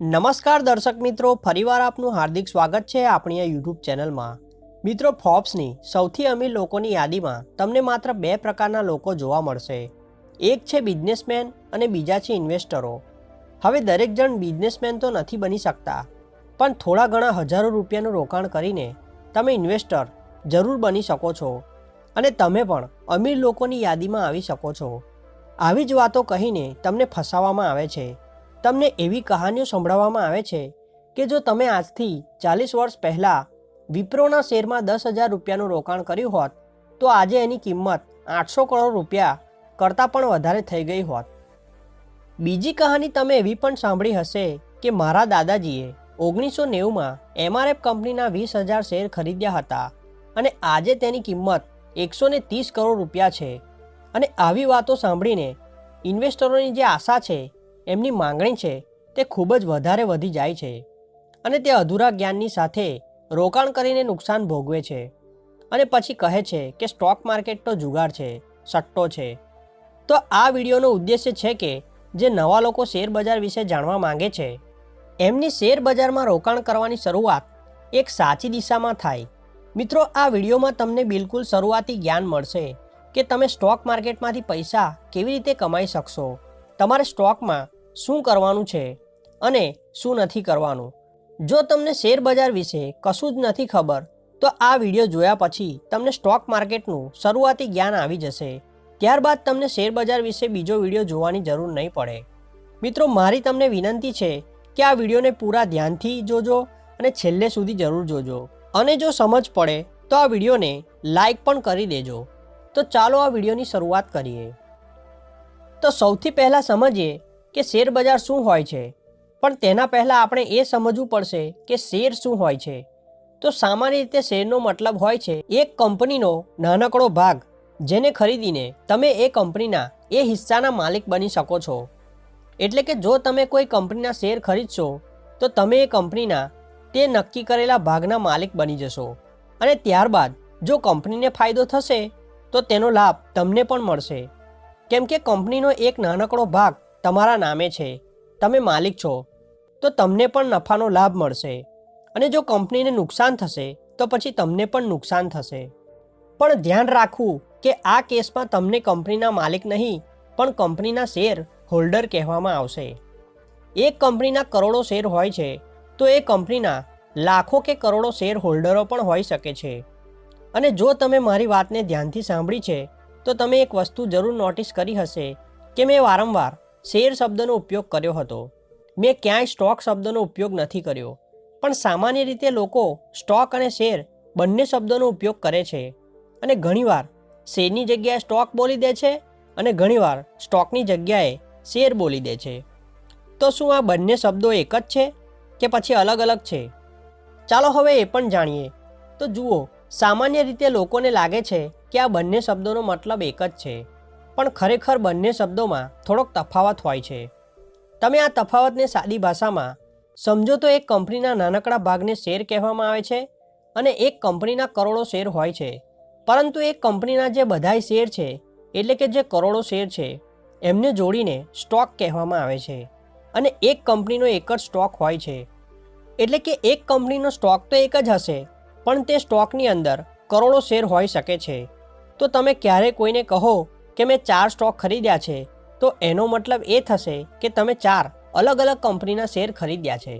નમસ્કાર દર્શક મિત્રો, ફરીવાર આપનું હાર્દિક સ્વાગત છે આપણી આ યુટ્યુબ ચેનલમાં. મિત્રો ફોર્બ્સની સૌથી અમીર લોકોની યાદીમાં તમને માત્ર બે પ્રકારના લોકો જોવા મળશે. એક છે બિઝનેસમેન અને બીજા છે ઇન્વેસ્ટરો હવે દરેક જણ બિઝનેસમેન તો નથી બની શકતા, પણ થોડા ઘણા હજારો રૂપિયાનું રોકાણ કરીને તમે ઇન્વેસ્ટર જરૂર બની શકો છો અને તમે પણ અમીર લોકોની યાદીમાં આવી શકો છો. આવી જ વાતો કહીને તમને ફસાવવામાં આવે છે. તમને એવી કહાનીઓ સંભળાવવામાં આવે છે કે જો તમે આજથી ચાલીસ વર્ષ પહેલાં વિપ્રોના શેરમાં દસ હજાર રૂપિયાનું રોકાણ કર્યું હોત, તો આજે એની કિંમત આઠસો કરોડ રૂપિયા કરતાં પણ વધારે થઈ ગઈ હોત. બીજી કહાની તમે એવી પણ સાંભળી હશે કે મારા દાદાજીએ ઓગણીસો નેવુંમાં એમઆરએફ કંપનીના વીસ હજાર શેર ખરીદ્યા હતા અને આજે તેની કિંમત એકસો ત્રીસ કરોડ રૂપિયા છે. અને આવી વાતો સાંભળીને ઇન્વેસ્ટરોની જે આશા છે એમની માંગણી છે તે ખૂબ જ વધારે વધી જાય છે અને તે અધૂરા જ્ઞાનની સાથે રોકાણ કરીને નુકસાન ભોગવે છે. અને પછી કહે છે કે સ્ટોક માર્કેટ તો જુગાર છે, સટ્ટો છે. તો આ વિડીયોનો ઉદ્દેશ્ય છે કે જે નવા લોકો શેરબજાર વિશે જાણવા માંગે છે, એમની શેરબજારમાં રોકાણ કરવાની શરૂઆત એક સાચી દિશામાં થાય. મિત્રો, આ વિડીયોમાં તમને બિલકુલ શરૂઆતી જ્ઞાન મળશે કે તમે સ્ટોક માર્કેટમાંથી પૈસા કેવી રીતે કમાઈ શકશો. તમારે સ્ટોકમાં શું કરવાનું છે અને શું નથી કરવાનું? જો તમને શેર બજાર વિશે કશું જ નથી ખબર, તો આ વીડિયો જોયા પછી તમને સ્ટોક માર્કેટનું શરૂઆતી જ્ઞાન આવી જશે. ત્યારબાદ તમને શેર બજાર વિશે બીજો વીડિયો જોવાની જરૂર નહીં પડે. મિત્રો, મારી તમને વિનંતી છે કે આ વિડીયોને પૂરા ધ્યાનથી જોજો અને છેલ્લે સુધી જરૂર જોજો. અને જો સમજ પડે, તો આ વિડીયોને લાઈક પણ કરી દેજો. તો ચાલો આ વિડીયોની શરૂઆત કરીએ. તો સૌથી પહેલાં સમજીએ કે શેર બજાર શું હોય છે? પણ તેના પહેલાં આપણે એ સમજવું પડશે કે શેર શું હોય છે. તો સામાન્ય રીતે શેરનો મતલબ હોય છે એક કંપનીનો નાનકડો ભાગ, જેને ખરીદીને તમે એ કંપનીના, એ હિસ્સાના માલિક બની શકો છો. એટલે કે જો તમે કોઈ કંપનીના શેર ખરીદશો, તો તમે એ કંપનીના, તે નક્કી કરેલા ભાગના માલિક બની જશો. અને ત્યારબાદ, જો કંપનીને ફાયદો થશે, તો તેનો લાભ તમને પણ મળશે. કેમ કે કંપનીનો એક નાનકડો ભાગ તમારા નામે છે, તમે માલિક છો, તો તમને પણ નફાનો લાભ મળશે. અને જો કંપનીને નુકસાન થશે, તો પછી તમને પણ નુકસાન થશે. પણ ધ્યાન રાખવું કે આ કેસમાં તમને કંપનીના માલિક નહીં, પણ કંપનીના શેર હોલ્ડર કહેવામાં આવશે. એક કંપનીના કરોડો શેર હોય છે, તો એ કંપનીના લાખો કે કરોડો શેર હોલ્ડરો પણ હોઈ શકે છે. અને જો તમે મારી વાતને ધ્યાનથી સાંભળી છે, તો તમે એક વસ્તુ જરૂર નોટિસ કરી હશે કે મેં વારંવાર શેર શબ્દનો ઉપયોગ કર્યો હતો. મેં ક્યાંય સ્ટોક શબ્દનો ઉપયોગ નથી કર્યો. પણ સામાન્ય રીતે લોકો સ્ટોક અને શેર બંને શબ્દોનો ઉપયોગ કરે છે. અને ઘણીવાર શેરની જગ્યાએ સ્ટોક બોલી દે છે અને ઘણીવાર સ્ટોકની જગ્યાએ શેર બોલી દે છે. તો શું આ બંને શબ્દો એક જ છે કે પછી અલગ અલગ છે? ચાલો હવે એ પણ જાણીએ. તો જુઓ, સામાન્ય રીતે લોકોને લાગે છે કે આ બંને શબ્દોનો મતલબ એક જ છે. પણ ખરેખર બંને શબ્દોમાં થોડોક તફાવત હોય છે. તમે આ તફાવતને સાદી ભાષામાં સમજો તો એક કંપનીના નાનકડા ભાગને શેર કહેવામાં આવે છે અને એક કંપનીના કરોડો શેર હોય છે. પરંતુ એક કંપનીના જે બધાય શેર છે, એટલે કે જે કરોડો શેર છે, એમને જોડીને સ્ટોક કહેવામાં આવે છે. અને એક કંપનીનો એક જ સ્ટોક હોય છે. એટલે કે એક કંપનીનો સ્ટોક તો એક જ હશે, પણ તે સ્ટોકની અંદર કરોડો શેર હોઈ શકે છે. તો તમે ક્યારે કોઈને કહો કે મેં ચાર સ્ટોક ખરીદ્યા છે, તો એનો મતલબ એ થશે કે તમે ચાર અલગ અલગ કંપનીના શેર ખરીદ્યા છે.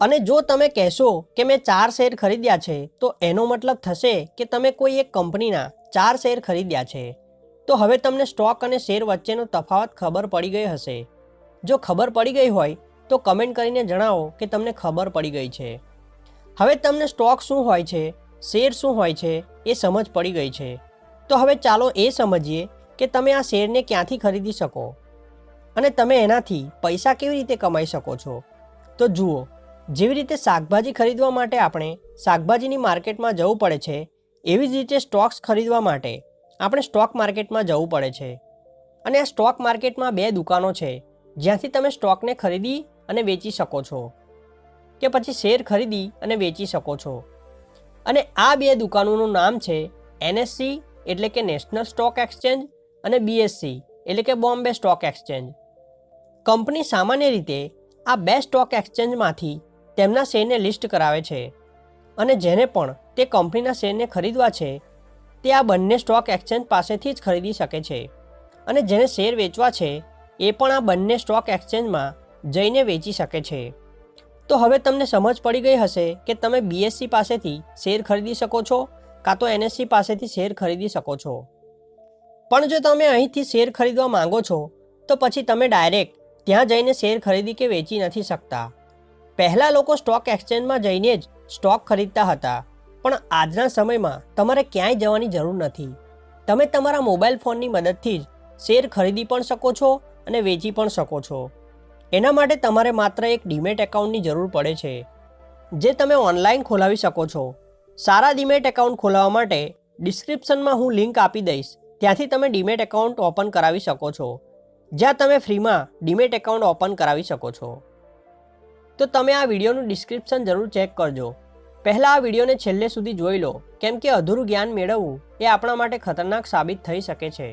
અને જો તમે કહેશો કે મેં ચાર શેર ખરીદ્યા છે, તો એનો મતલબ થશે કે તમે કોઈ એક કંપનીના ચાર શેર ખરીદ્યા છે. તો હવે તમને સ્ટોક અને શેર વચ્ચેનો તફાવત ખબર પડી ગઈ હશે. જો ખબર પડી ગઈ હોય, તો કમેન્ટ કરીને જણાવો કે તમને ખબર પડી ગઈ છે. હવે તમને સ્ટોક શું હોય છે, શેર શું હોય છે, એ સમજ પડી ગઈ છે. તો હવે ચાલો એ સમજીએ કે તમે આ શેરને ક્યાંથી ખરીદી શકો? અને તમે એનાથી પૈસા કેવી રીતે કમાઈ શકો છો? તો જુઓ, જેવી રીતે શાકભાજી ખરીદવા માટે આપણે શાકભાજીની માર્કેટમાં જવું પડે છે, એવી જ રીતે સ્ટોક્સ ખરીદવા માટે આપણે સ્ટોક માર્કેટમાં જવું પડે છે. અને આ સ્ટોક માર્કેટમાં બે દુકાનો છે, જ્યાંથી તમે સ્ટોકને ખરીદી અને વેચી શકો છો, કે પછી શેર ખરીદી અને વેચી શકો છો. અને આ બે દુકાનોનું નામ છે એનએસસી એટલે કે નેશનલ સ્ટોક એક્સચેન્જ અને બીએસસી એટલે કે બોમ્બે સ્ટોક એક્સચેન્જ કંપની સામાન્ય રીતે આ બે સ્ટોક એક્સચેન્જમાંથી તેમના શેરને લિસ્ટ કરાવે છે અને જેને પણ તે કંપનીના શેરને ખરીદવા છે, તે આ બંને સ્ટોક એક્સચેન્જ પાસેથી જ ખરીદી શકે છે. અને જેને શેર વેચવા છે, એ પણ આ બંને સ્ટોક એક્સચેન્જમાં જઈને વેચી શકે છે. તો હવે તમને સમજ પડી ગઈ હશે કે તમે બીએસસી પાસેથી શેર ખરીદી શકો છો, કાં તો એનએસસી પાસેથી શેર ખરીદી શકો છો. પણ જો તમે અહીંથી શેર ખરીદવા માંગો છો, તો પછી તમે ડાયરેક્ટ ત્યાં જઈને શેર ખરીદી કે વેચી નથી શકતા. પહેલાં લોકો સ્ટોક એક્સચેન્જમાં જઈને જ સ્ટોક ખરીદતા હતા, પણ આજના સમયમાં તમારે ક્યાંય જવાની જરૂર નથી. તમે તમારા મોબાઈલ ફોનની મદદથી જ શેર ખરીદી પણ શકો છો અને વેચી પણ શકો છો. એના માટે તમારે માત્ર એક ડીમેટ એકાઉન્ટની જરૂર પડે છે, જે તમે ઓનલાઈન ખોલાવી શકો છો. સારા ડીમેટ એકાઉન્ટ ખોલાવવા માટે ડિસ્ક્રિપ્શનમાં હું લિંક આપી દઈશ. ત્યાંથી તમે ડીમેટ એકાઉન્ટ ઓપન કરાવી શકો છો. જ્યાં તમે ફ્રીમાં ડીમેટ એકાઉન્ટ ઓપન કરાવી શકો છો. તો તમે આ વિડીયોનું ડિસ્ક્રિપ્શન જરૂર ચેક કરજો. પહેલાં આ વિડીયોને છેલ્લે સુધી જોઈ લો, કેમ કે અધૂરું જ્ઞાન મેળવવું એ આપણા માટે ખતરનાક સાબિત થઈ શકે છે.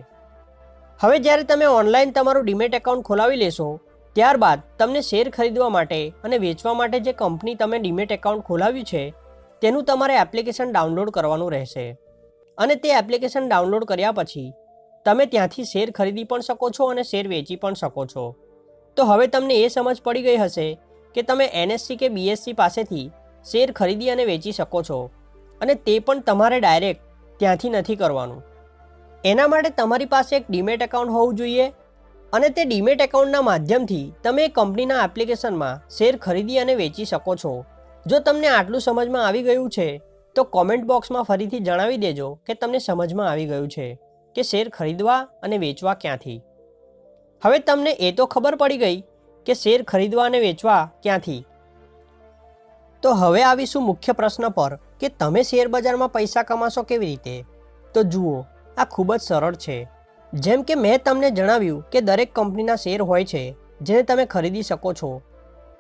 હવે જ્યારે તમે ઓનલાઈન તમારું ડીમેટ એકાઉન્ટ ખોલાવી લેશો, ત્યારબાદ તમને શેર ખરીદવા માટે અને વેચવા માટે જે કંપની તમે ડીમેટ એકાઉન્ટ ખોલાવ્યું છે, તેનું તમારે એપ્લિકેશન ડાઉનલોડ કરવાનું રહેશે. અને તે એપ્લિકેશન ડાઉનલોડ કર્યા પછી, તમે ત્યાંથી શેર ખરીદી પણ શકો છો અને શેર વેચી પણ શકો છો. તો હવે તમને એ સમજ પડી ગઈ હશે કે તમે એનએસસી કે બીએસસી પાસેથી શેર ખરીદી અને વેચી શકો છો અને તે પણ તમારે ડાયરેક્ટ ત્યાંથી નથી કરવાનું. એના માટે તમારી પાસે એક ડીમેટ એકાઉન્ટ હોવું જોઈએ અને તે ડીમેટ એકાઉન્ટના માધ્યમથી તમે કંપનીના એપ્લિકેશનમાં શેર ખરીદી અને વેચી શકો છો. જો તમને આટલું સમજમાં આવી ગયું છે તો કોમેન્ટ બોક્સમાં ફરીથી જણાવી દેજો કે તમને સમજમાં આવી ગયું છે કે શેર ખરીદવા અને વેચવા ક્યાંથી. હવે તમને એ તો ખબર પડી ગઈ કે શેર ખરીદવા અને વેચવા ક્યાંથી. તો હવે આવીશું મુખ્ય પ્રશ્ન પર કે તમે શેર બજારમાં પૈસા કમાશો કેવી રીતે? તો જુઓ, આ ખૂબ જ સરળ છે. જેમ કે મેં તમને જણાવ્યું કે દરેક કંપનીના શેર હોય છે, જેને તમે ખરીદી શકો છો.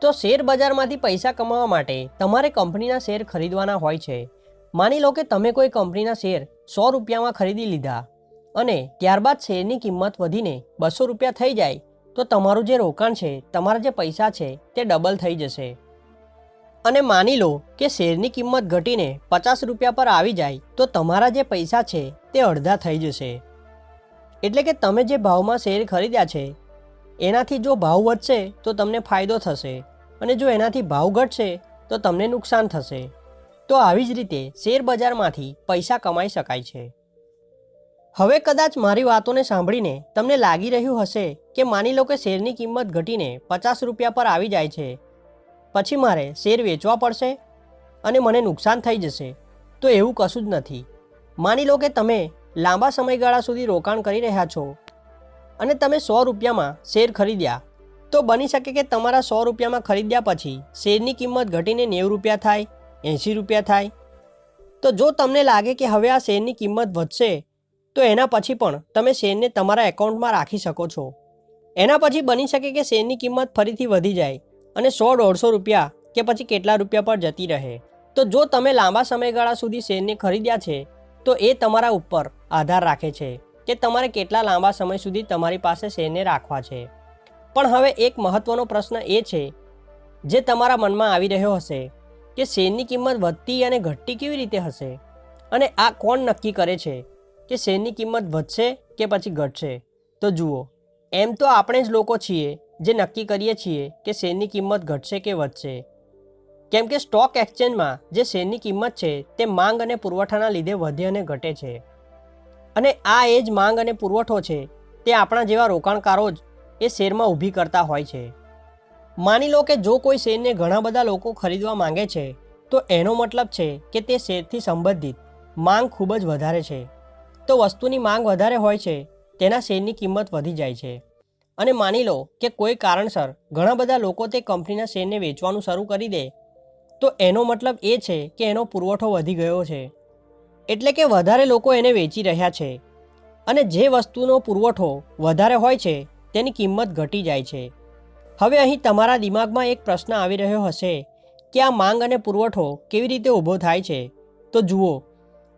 તો શેર બજારમાંથી પૈસા કમાવા માટે તમારે કંપનીના શેર ખરીદવાના હોય છે. માની લો કે તમે કોઈ કંપનીના શેર સો રૂપિયામાં ખરીદી લીધા અને ત્યારબાદ શેરની કિંમત વધીને બસો રૂપિયા થઈ જાય, તો તમારું જે રોકાણ છે, તમારા જે પૈસા છે, તે ડબલ થઈ જશે. અને માની લો કે શેરની કિંમત ઘટીને પચાસ રૂપિયા પર આવી જાય, તો તમારા જે પૈસા છે, તે અડધા થઈ જશે. એટલે કે તમે જે ભાવમાં શેર ખરીદ્યા છે, એનાથી જો ભાવ વધશે, તો તમને ફાયદો થશે. અને જો એનાથી ભાવ ઘટશે, તો તમને નુકસાન થશે. તો આવી જ રીતે શેર બજારમાંથી પૈસા કમાઈ શકાય છે. હવે કદાચ મારી વાતોને સાંભળીને તમને લાગી રહ્યું હશે કે માની લો કે શેરની કિંમત ઘટીને પચાસ રૂપિયા પર આવી જાય છે. પછી મારે શેર વેચવા પડશે અને મને નુકસાન થઈ જશે. તો એવું કશું જ નથી. માની લો કે તમે લાંબા સમયગાળા સુધી રોકાણ કરી રહ્યા છો અને તમે સો રૂપિયામાં શેર ખરીદ્યા, તો બની શકે કે તમારા સો રૂપિયામાં ખરીદ્યા પછી શેરની કિંમત ઘટીને નેવું રૂપિયા થાય એંશી રૂપિયા થાય. તો જો તમને લાગે કે હવે આ શેરની કિંમત વધશે, તો એના પછી પણ તમે શેરને તમારા એકાઉન્ટમાં રાખી શકો છો. એના પછી બની શકે કે શેરની કિંમત ફરીથી વધી જાય અને સો દોઢસો રૂપિયા કે પછી કેટલા રૂપિયા પર જતી રહે. તો જો તમે લાંબા સમયગાળા સુધી શેરને ખરીદ્યા છે, તો એ તમારા ઉપર આધાર રાખે છે કે તમારે કેટલા લાંબા સમય સુધી તમારી પાસે શેરને રાખવા છે. પણ હવે એક મહત્ત્વનો પ્રશ્ન એ છે, જે તમારા મનમાં આવી રહ્યો હશે કે શેરની કિંમત વધતી અને ઘટતી કેવી રીતે હશે? અને આ કોણ નક્કી કરે છે? કે શેરની કિંમત વધશે કે પછી ઘટશે? તો જુઓ, એમ તો આપણે જ લોકો છીએ જે નક્કી કરીએ છીએ કે શેરની કિંમત ઘટશે કે વધશે. કેમ કે સ્ટોક એક્સચેન્જમાં જે શેરની કિંમત છે તે માંગ અને પુરવઠાના લીધે વધે અને ઘટે છે. અને આ એ જ માંગ અને પુરવઠો છે તે આપણા જેવા રોકાણકારો જ એ શેરમાં ઊભી કરતા હોય છે. માની લો કે જો કોઈ શેરને ઘણા બધા લોકો ખરીદવા માંગે છે, તો એનો મતલબ છે કે તે શેરથી સંબંધિત. માંગ ખૂબ જ વધારે છે. તો વસ્તુની માંગ વધારે હોય છે, તેના શેરની કિંમત વધી જાય છે. અને માની લો કે કોઈ કારણસર ઘણા બધા લોકો તે કંપનીના શેરને વેચવાનું શરૂ કરી દે, તો એનો મતલબ એ છે કે એનો પુરવઠો વધી ગયો છે. એટલે કે વધારે લોકો એને વેચી રહ્યા છે. અને જે વસ્તુનો પુરવઠો વધારે હોય છે, તેની કિંમત ઘટી જાય છે. હવે અહીં તમારા દિમાગમાં એક પ્રશ્ન આવી રહ્યો હશે કે આ માંગ અને પુરવઠો કેવી રીતે ઊભો થાય છે? તો જુઓ,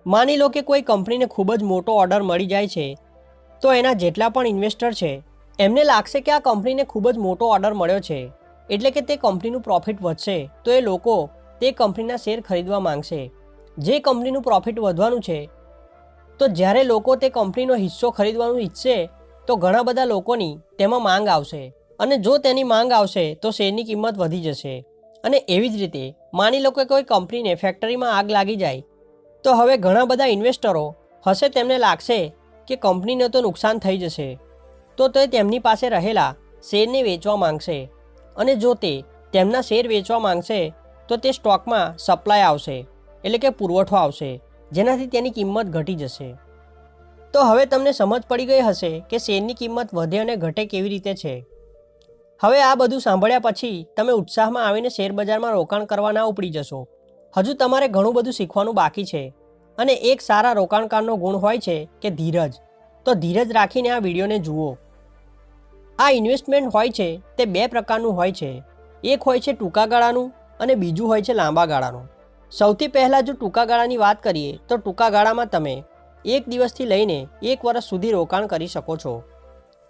માની લો કે કોઈ કંપનીને ખૂબ જ મોટો ઓર્ડર મળી જાય છે, તો એના જેટલા પણ ઇન્વેસ્ટર છે, એમને લાગશે કે આ કંપનીને ખૂબ જ મોટો ઓર્ડર મળ્યો છે, એટલે કે તે કંપનીનું પ્રોફિટ વધશે, તો એ લોકો તે કંપનીના શેર ખરીદવા માંગશે. જે કંપનીનું પ્રોફિટ વધવાનું છે, તો જ્યારે લોકો તે કંપનીનો હિસ્સો ખરીદવાનું ઈચ્છશે, તો ઘણા બધા લોકોની તેમાં માંગ આવશે. અને જો તેની માંગ આવશે, તો શેરની કિંમત વધી જશે. અને એવી જ રીતે, માની લો કે કોઈ કંપનીને ફેક્ટરીમાં આગ લાગી જાય, તો હવે ઘણા બધા ઇન્વેસ્ટરો હશે તેમને લાગશે કે કંપનીને તો નુકસાન થઈ જશે. તો તે તેમની પાસે રહેલા શેરને વેચવા માંગશે. અને જો તે તેમના શેર વેચવા માંગશે, તો તે સ્ટોકમાં સપ્લાય આવશે, એટલે કે પુરવઠો આવશે, જેનાથી તેની કિંમત ઘટી જશે. તો હવે તમને સમજ પડી ગઈ હશે કે શેરની કિંમત વધે અને ઘટે કેવી રીતે છે. હવે આ બધું સાંભળ્યા પછી તમે ઉત્સાહમાં આવીને શેરબજારમાં રોકાણ કરવા ના ઉપડી જશો. હજુ તમારે ઘણું બધું શીખવાનું બાકી છે અને એક સારા રોકાણકારનો ગુણ હોય છે કે ધીરજ. તો ધીરજ રાખીને આ વિડીયોને જુઓ. આ ઇન્વેસ્ટમેન્ટ હોય છે તે બે પ્રકારનું હોય છે. એક હોય છે ટૂંકા ગાળાનું અને બીજું હોય છે લાંબા ગાળાનું. સૌથી પહેલાં જો ટૂંકા ગાળાની વાત કરીએ તો ટૂંકા ગાળામાં તમે એક દિવસથી લઈને એક વર્ષ સુધી રોકાણ કરી શકો છો.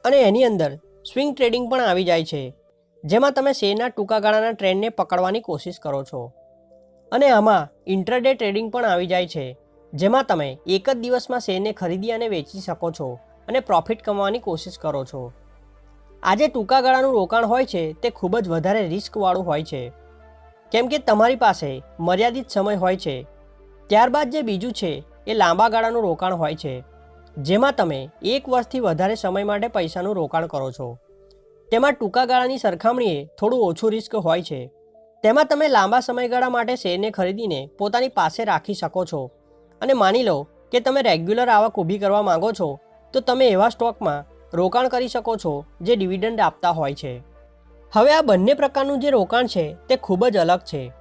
અને એની અંદર સ્વિંગ ટ્રેડિંગ પણ આવી જાય છે, જેમાં તમે શેરના ટૂંકા ગાળાના ટ્રેન્ડને પકડવાની કોશિશ કરો છો. અને આમાં ઇન્ટરડે ટ્રેડિંગ પણ આવી જાય છે, જેમાં તમે એક જ દિવસમાં શેરને ખરીદી અને વેચી શકો છો અને પ્રોફિટ કમાવાની કોશિશ કરો છો. આજે ટૂંકા ગાળાનું રોકાણ હોય છે, તે ખૂબ જ વધારે રિસ્કવાળું હોય છે. કેમ કે તમારી પાસે મર્યાદિત સમય હોય છે, ત્યારબાદ જે બીજું છે, એ લાંબા ગાળાનું રોકાણ હોય છે. જેમાં તમે એક વર્ષથી વધારે સમય માટે પૈસાનું રોકાણ કરો છો. તેમાં ટૂંકા ગાળાની સરખામણીએ થોડું ઓછું રિસ્ક હોય છે. તેમાં તમે લાંબા સમયગાળા માટે શેરને ખરીદીને પોતાની પાસે રાખી શકો છો. અને માની લો કે તમે રેગ્યુલર આવક ઊભી કરવા માંગો છો, તો તમે એવા સ્ટોકમાં રોકાણ કરી શકો છો જે ડિવિડન્ડ આપતા હોય છે. હવે આ બંને પ્રકારનું જે રોકાણ છે તે ખૂબ જ અલગ છે.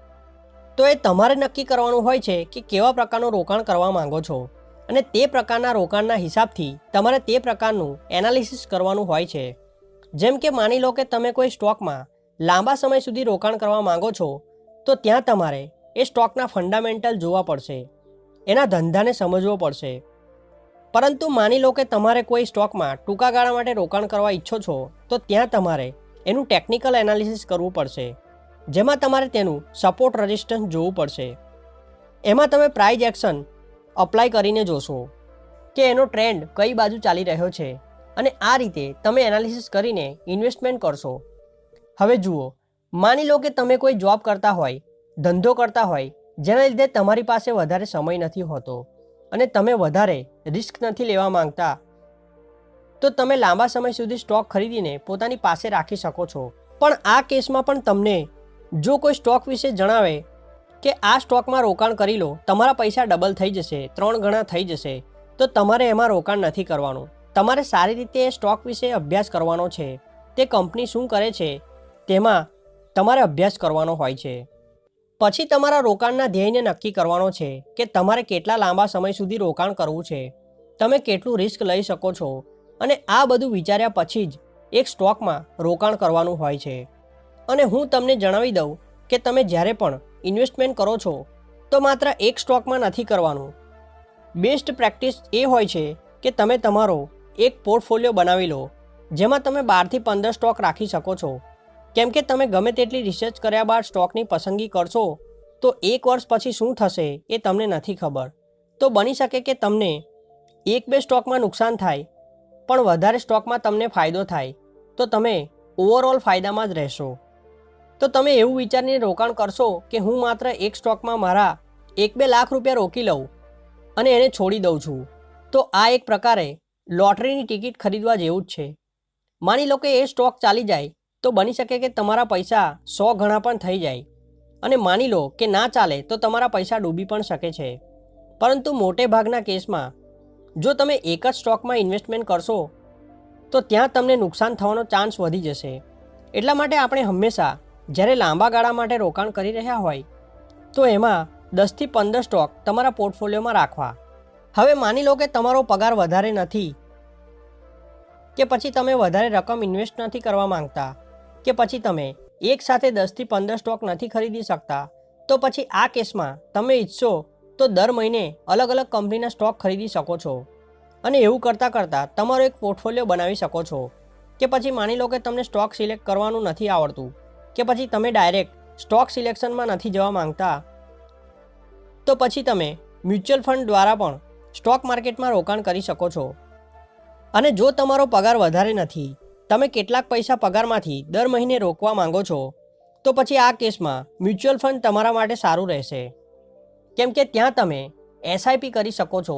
તો એ તમારે નક્કી કરવાનું હોય છે કે કેવા પ્રકારનું રોકાણ કરવા માંગો છો. અને તે પ્રકારના રોકાણના હિસાબથી તમારે તે પ્રકારનું એનાલિસિસ કરવાનું હોય છે. જેમ કે માની લો કે તમે કોઈ સ્ટોકમાં લાંબા સમય સુધી રોકાણ કરવા માંગો છો, તો ત્યાં તમારે એ સ્ટોકના ફંડામેન્ટલ જોવા પડશે. એના ધંધાને સમજવો પડશે. પરંતુ માની લો કે તમારે કોઈ સ્ટોકમાં ટૂંકા ગાળા માટે રોકાણ કરવા ઈચ્છો છો, તો ત્યાં તમારે એનું ટેકનિકલ એનાલિસિસ કરવું પડશે. જેમાં તમારે તેનું સપોર્ટ રજિસ્ટન્સ જોવું પડશે. એમાં તમે પ્રાઇઝ એક્શન અપ્લાય કરીને જોશો કે એનો ટ્રેન્ડ કઈ બાજુ ચાલી રહ્યો છે અને આ રીતે તમે એનાલિસિસ કરીને ઇન્વેસ્ટમેન્ટ કરશો. હવે જુઓ, માની લો કે તમે કોઈ જોબ કરતા હોય, ધંધો કરતા હોય, જેના લીધે તમારી પાસે વધારે સમય નથી હોતો અને તમે વધારે રિસ્ક નથી લેવા માંગતા, તો તમે લાંબા સમય સુધી સ્ટોક ખરીદીને પોતાની પાસે રાખી શકો છો. પણ આ કેસમાં પણ તમને જો કોઈ સ્ટોક વિશે જણાવે કે આ સ્ટોકમાં રોકાણ કરી લો, તમારા પૈસા ડબલ થઈ જશે, ત્રણ ગણા થઈ જશે, તો તમારે એમાં રોકાણ નથી કરવાનું. તમારે સારી રીતે એ સ્ટોક વિશે અભ્યાસ કરવાનો છે. તે કંપની શું કરે છે, તેમાં તમારે અભ્યાસ કરવાનો હોય છે. પછી તમારા રોકાણના ધ્યેયને નક્કી કરવાનો છે કે તમારે કેટલા લાંબા સમય સુધી રોકાણ કરવું છે. તમે કેટલું રિસ્ક લઈ શકો છો અને આ બધું વિચાર્યા પછી જ એક સ્ટોકમાં રોકાણ કરવાનું હોય છે. અને હું તમને જણાવી દઉં કે તમે જ્યારે પણ ઇન્વેસ્ટમેન્ટ કરો છો, તો માત્ર એક સ્ટોકમાં નથી કરવાનું. બેસ્ટ પ્રેક્ટિસ એ હોય છે કે તમે તમારો એક પોર્ટફોલિયો બનાવી લો, જેમાં તમે બારથી પંદર સ્ટોક રાખી શકો છો. કેમ કે તમે ગમે તેટલી રિસર્ચ કર્યા બાદ સ્ટોકની પસંદગી કરશો, તો એક વર્ષ પછી શું થશે એ તમને નથી ખબર. તો બની શકે કે તમને એક બે સ્ટોકમાં નુકસાન થાય, પણ વધારે સ્ટોકમાં તમને ફાયદો થાય, તો તમે ઓવરઓલ ફાયદામાં જ રહેશો. તો તમે એવું વિચારીને રોકાણ કરશો કે હું માત્ર એક સ્ટોકમાં મારા એક બે લાખ રૂપિયા રોકી લઉં અને એને છોડી દઉં છું. તો આ એક પ્રકારે લોટરીની ટિકિટ ખરીદવા જેવું જ છે. માની લો કે એ સ્ટોક ચાલી જાય તો બની શકે કે તમારા પૈસા સો ગણા પણ થઈ જાય અને માની લો કે ના ચાલે તો તમારા પૈસા ડૂબી પણ શકે છે. પરંતુ મોટે ભાગના કેસમાં જો તમે એક જ સ્ટોકમાં ઇન્વેસ્ટમેન્ટ કરશો તો ત્યાં તમને નુકસાન થવાનો ચાન્સ વધી જશે. એટલા માટે આપણે હંમેશા જ્યારે લાંબા ગાળા માટે રોકાણ કરી રહ્યા હોય, તો એમાં દસથી પંદર સ્ટોક તમારા પોર્ટફોલિયોમાં રાખવા. હવે માની લો કે તમારો પગાર વધારે નથી, કે પછી તમે વધારે રકમ ઇન્વેસ્ટ નથી કરવા માંગતા, કે પછી તમે એક સાથે દસથી પંદર સ્ટોક નથી ખરીદી શકતા, તો પછી આ કેસમાં તમે ઈચ્છો તો દર મહિને અલગ અલગ કંપનીના સ્ટોક ખરીદી શકો છો. અને એવું કરતાં કરતાં તમારો એક પોર્ટફોલિયો બનાવી શકો છો, કે પછી માની લો કે તમને સ્ટોક સિલેક્ટ કરવાનું નથી આવડતું કે પછી તમે ડાયરેક્ટ સ્ટોક સિલેક્શનમાં નથી જવા માંગતા? તો પછી તમે મ્યુચ્યુઅલ ફંડ દ્વારા પણ સ્ટોક માર્કેટમાં રોકાણ કરી શકો છો. અને જો તમારો પગાર વધારે નથી, તમે કેટલાક પૈસા પગારમાંથી દર મહિને રોકવા માંગો છો, તો પછી આ કેસમાં મ્યુચ્યુઅલ ફંડ તમારા માટે સારું રહેશે. કેમ કે ત્યાં તમે એસઆઈપી કરી શકો છો.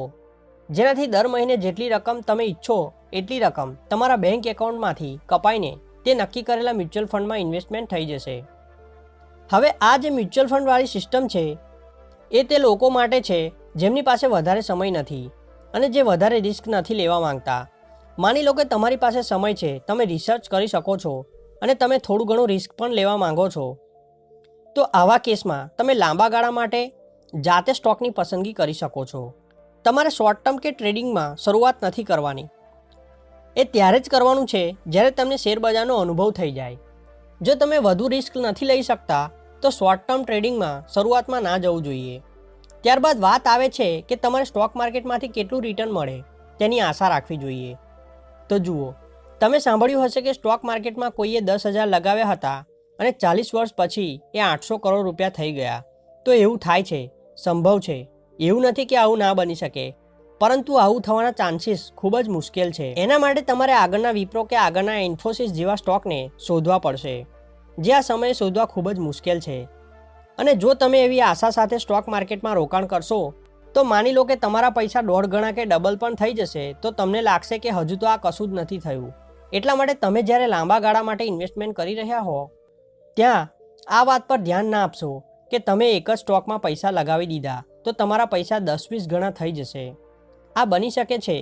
જેનાથી દર મહિને જેટલી રકમ તમે ઈચ્છો, એટલી રકમ તમારા બેંક એકાઉન્ટમાંથી કપાઈને તે નક્કી કરેલા મ્યુચ્યુઅલ ફંડમાં ઇન્વેસ્ટમેન્ટ થઈ જશે. હવે આ જે મ્યુચ્યુઅલ ફંડવાળી સિસ્ટમ છે, એ તે લોકો માટે છે, જેમની પાસે વધારે સમય નથી અને જે વધારે રિસ્ક નથી લેવા માંગતા. માની લો કે તમારી પાસે સમય છે, તમે રિસર્ચ કરી શકો છો અને તમે થોડું ઘણું રિસ્ક પણ લેવા માંગો છો. તો આવા કેસમાં તમે લાંબા ગાળા માટે જાતે સ્ટોકની પસંદગી કરી શકો છો. તમારે શોર્ટ ટર્મ કે ટ્રેડિંગમાં શરૂઆત નથી કરવાની. એ ત્યારે જ કરવાનું છે, જ્યારે તમને શેરબજારનો અનુભવ થઈ જાય. જો તમે વધુ રિસ્ક નથી લઈ શકતા, તો શોર્ટ ટર્મ ટ્રેડિંગમાં શરૂઆતમાં ના જવું જોઈએ. ત્યારબાદ વાત આવે છે કે તમારે સ્ટોક માર્કેટમાંથી કેટલું રિટર્ન મળે, તેની આશા રાખવી જોઈએ. તો જુઓ, તમે સાંભળ્યું હશે કે સ્ટોક માર્કેટમાં કોઈએ દસ હજાર લગાવ્યા હતા અને ચાલીસ વર્ષ પછી એ આઠસો કરોડ રૂપિયા થઈ ગયા. તો એવું થાય છે, સંભવ છે. એવું નથી કે આવું ના બની શકે. પરંતુ આવું થવાના ચાન્સીસ ખૂબ જ મુશ્કેલ છે. એના માટે તમારે આગળના વિપ્રો કે આગળના ઇન્ફોસિસ જેવા સ્ટોકને શોધવા પડશે, જે આ સમયે શોધવા ખૂબ જ મુશ્કેલ છે. અને જો તમે એવી આશા સાથે સ્ટોક માર્કેટમાં રોકાણ કરશો, તો માની લો કે તમારા પૈસા દોઢ ગણા કે ડબલ પણ થઈ જશે, તો તમને લાગશે કે હજુ તો આ કશું જ નથી થયું. એટલા માટે તમે જ્યારે લાંબા ગાળા માટે ઇન્વેસ્ટમેન્ટ કરી રહ્યા હો, ત્યાં આ વાત પર ધ્યાન ના આપશો કે તમે એક જ સ્ટોકમાં પૈસા લગાવી દીધા, તો તમારા પૈસા દસ વીસ ગણા થઈ જશે. આ બની શકે છે.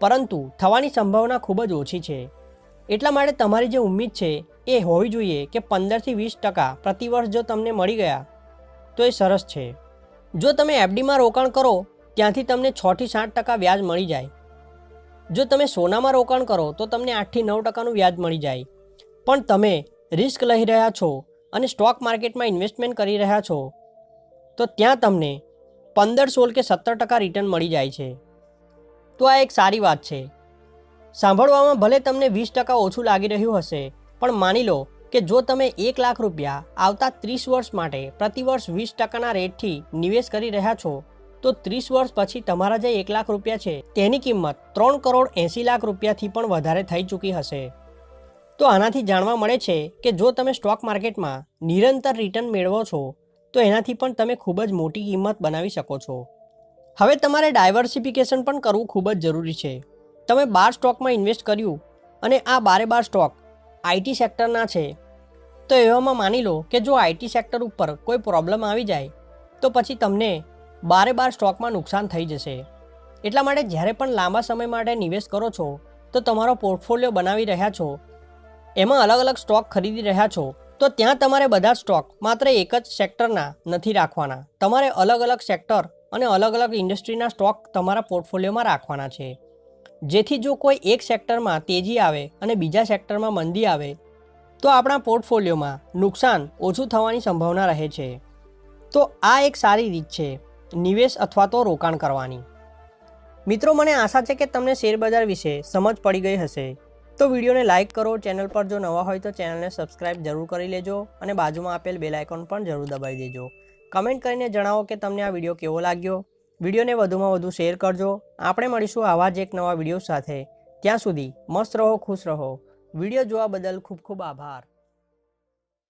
પરંતુ થવાની સંભાવના ખૂબ જ ઓછી છે. એટલા માટે તમારી જે ઉમ્મીદ છે એ હોવી જોઈએ કે પંદરથી વીસ ટકા પ્રતિવર્ષ જો તમને મળી ગયા, તો એ સરસ છે. જો તમે એફડીમાં રોકાણ કરો, ત્યાંથી તમને છથી સાત ટકા વ્યાજ મળી જાય. જો તમે સોનામાં રોકાણ કરો, તો તમને આઠથી નવ ટકાનું વ્યાજ મળી જાય. પણ તમે રિસ્ક લઈ રહ્યા છો અને સ્ટોક માર્કેટમાં ઇન્વેસ્ટમેન્ટ કરી રહ્યા છો, તો ત્યાં તમને પંદર સોળ કે સત્તર ટકા રિટર્ન મળી જાય છે. તો આ એક સારી વાત છે. સાંભળવામાં ભલે તમને વીસ ટકા ઓછું લાગી રહ્યું હશે, પણ માની લો કે જો તમે એક લાખ રૂપિયા આવતા ત્રીસ વર્ષ માટે પ્રતિવર્ષ વીસ ટકાના રેટથી નિવેશ કરી રહ્યા છો, તો ત્રીસ વર્ષ પછી તમારા જે એક લાખ રૂપિયા છે, તેની કિંમત ત્રણ કરોડ એંસી લાખ રૂપિયાથી પણ વધારે થઈ ચૂકી હશે. તો આનાથી જાણવા મળે છે કે જો તમે સ્ટોક માર્કેટમાં નિરંતર રિટર્ન મેળવો છો, તો એનાથી પણ તમે ખૂબ જ મોટી કિંમત બનાવી શકો છો. હવે તમારે ડાયવર્સિફિકેશન પણ કરવું ખૂબ જ જરૂરી છે. તમે બાર સ્ટોકમાં ઇન્વેસ્ટ કર્યું અને આ બારે બાર સ્ટોક આઈટી સેક્ટરના છે, તો એવામાં માની લો કે જો આઈટી સેક્ટર ઉપર કોઈ પ્રોબ્લેમ આવી જાય, તો પછી તમને બારે બાર સ્ટોકમાં નુકસાન થઈ જશે. એટલા માટે જ્યારે પણ લાંબા સમય માટે નિવેશ કરો છો, તો તમારો પોર્ટફોલિયો બનાવી રહ્યા છો, એમાં અલગ અલગ સ્ટોક ખરીદી રહ્યા છો, તો ત્યાં તમારે બધા સ્ટોક માત્ર એક જ સેક્ટરના નથી રાખવાના. તમારે અલગ અલગ સેક્ટર અને અલગ અલગ ઇન્ડસ્ટ્રીના સ્ટોક તમારા પોર્ટફોલિયોમાં રાખવાના છે. જેથી જો કોઈ એક સેક્ટરમાં તેજી આવે અને બીજા સેક્ટરમાં મંદી આવે, તો આપણા પોર્ટફોલિયોમાં નુકસાન ઓછું થવાની સંભાવના રહે છે. તો આ એક સારી રીત છે, નિવેશ અથવા તો રોકાણ કરવાની. મિત્રો, મને આશા છે કે તમને શેરબજાર વિશે સમજ પડી ગઈ હશે. તો વિડીયોને લાઇક કરો, ચેનલ પર જો નવા હોય તો ચેનલને સબસ્ક્રાઇબ જરૂર કરી લેજો અને બાજુમાં આપેલ બેલ આઇકોન પણ જરૂર દબાવી દેજો. કમેન્ટ કરીને જણાવો કે તમને આ વીડિયો કેવો લાગ્યો. વિડીયોને વધુમાં વધુ શેર કરજો. આપણે મળીશું આવા જ એક નવા વીડિયો સાથે. ત્યાં સુધી મસ્ત રહો, ખુશ રહો. વીડિયો જોવા બદલ ખૂબ ખૂબ આભાર.